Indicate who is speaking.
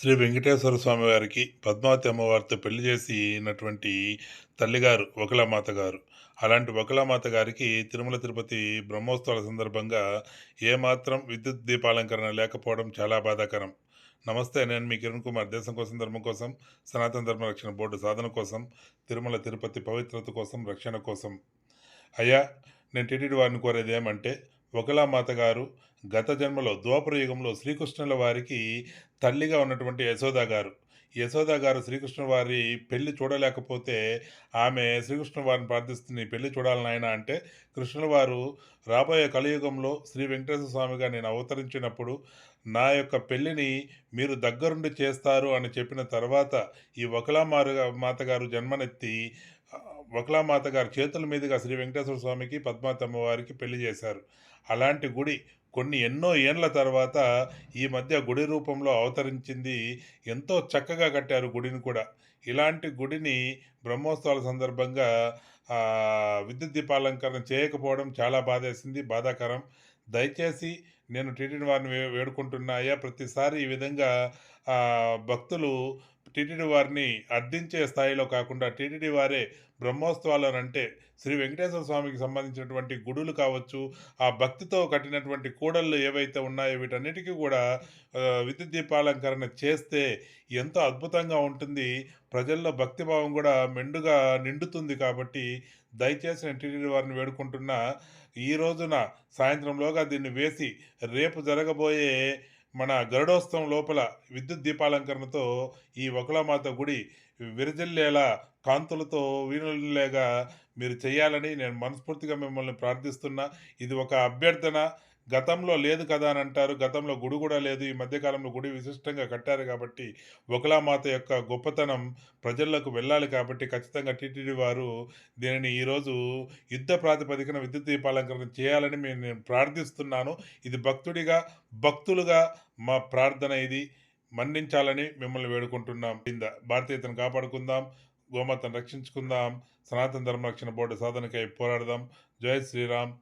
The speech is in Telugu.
Speaker 1: శ్రీ వెంకటేశ్వర స్వామి వారికి పద్మావతి అమ్మవారితో పెళ్ళి చేసినటువంటి తల్లిగారు వకులామాత గారు అలాంటి వకులామాత గారికి తిరుమల తిరుపతి బ్రహ్మోత్సవాల సందర్భంగా ఏమాత్రం విద్యుత్ దీపాలంకరణ లేకపోవడం చాలా బాధాకరం. నమస్తే నేను మీ కిరణ్ కుమార్. దేశం కోసం ధర్మం కోసం సనాతన ధర్మ రక్షణ బోర్డు సాధన కోసం తిరుమల తిరుపతి పవిత్రత కోసం రక్షణ కోసం. అయ్యా నేను టీటీడీ వారిని కోరేది ఏమంటే ఒకలామాత గారు గత జన్మలో ద్వాపరయుగంలో శ్రీకృష్ణుల వారికి తల్లిగా ఉన్నటువంటి యశోద గారు. యశోద గారు శ్రీకృష్ణ వారి పెళ్ళి చూడలేకపోతే ఆమె శ్రీకృష్ణ వారిని ప్రార్థిస్తుంది పెళ్ళి చూడాలని ఆయన అంటే కృష్ణుల వారు రాబోయే కలియుగంలో శ్రీ వెంకటేశ్వర స్వామిగా నేను అవతరించినప్పుడు నా యొక్క పెళ్ళిని మీరు దగ్గరుండి చేస్తారు అని చెప్పిన తర్వాత ఈ వకలామారు మాత గారు జన్మనెత్తి వకలామాత గారి చేతుల మీదుగా శ్రీ వెంకటేశ్వర స్వామికి పద్మాతమ్మ వారికి పెళ్ళి చేశారు. అలాంటి గుడి కొన్ని ఎన్నో ఏండ్ల తర్వాత ఈ మధ్య గుడి రూపంలో అవతరించింది ఎంతో చక్కగా కట్టారు గుడిని కూడా. ఇలాంటి గుడిని బ్రహ్మోత్సవాల సందర్భంగా విద్యుత్ దీపాలంకరణ చేయకపోవడం చాలా బాధేసింది బాధాకరం. దయచేసి నేను టీటీడీ వారిని వేడుకుంటున్నాయా ప్రతిసారి ఈ విధంగా భక్తులు టీటీడీ వారిని అర్థించే స్థాయిలో కాకుండా టీటీడీ వారే బ్రహ్మోత్సవాలు అని అంటే శ్రీ వెంకటేశ్వర స్వామికి సంబంధించినటువంటి గుడులు కావచ్చు ఆ భక్తితో కట్టినటువంటి కూడళ్ళు ఏవైతే ఉన్నాయో వీటన్నిటికీ కూడా విద్యుత్ దీపాలంకరణ చేస్తే ఎంతో అద్భుతంగా ఉంటుంది. ప్రజల్లో భక్తిభావం కూడా మెండుగా నిండుతుంది కాబట్టి దయచేసి నేను టీటీడీ వారిని వేడుకుంటున్నా. ఈ రోజున సాయంత్రంలోగా దీన్ని వేసి రేపు జరగబోయే మన గరుడోత్సవం లోపల విద్యుత్ దీపాలంకరణతో ఈ వకులమాత గుడి విరజిల్లేలా కాంతులతో వీణులేగా మీరు చేయాలని నేను మనస్ఫూర్తిగా మిమ్మల్ని ప్రార్థిస్తున్నా. ఇది ఒక అభ్యర్థన. గతంలో లేదు కదా అని అంటారు. గతంలో గుడి కూడా లేదు. ఈ మధ్యకాలంలో గుడి విశిష్టంగా కట్టారు కాబట్టి ఒకలామాత యొక్క గొప్పతనం ప్రజల్లోకి వెళ్ళాలి కాబట్టి ఖచ్చితంగా టీటీడీ వారు దీనిని ఈరోజు యుద్ధ ప్రాతిపదికన విద్యుత్ దీపాలంకరణ చేయాలని నేను ప్రార్థిస్తున్నాను. ఇది భక్తుడిగా భక్తులుగా మా ప్రార్థన ఇది. మన్నించాలని మిమ్మల్ని వేడుకుంటున్నాం. కింద భారతీయతను కాపాడుకుందాం. గోమాతను రక్షించుకుందాం. సనాతన ధర్మ రక్షణ బోర్డు సాధనకై పోరాడదాం. జయ శ్రీరామ్.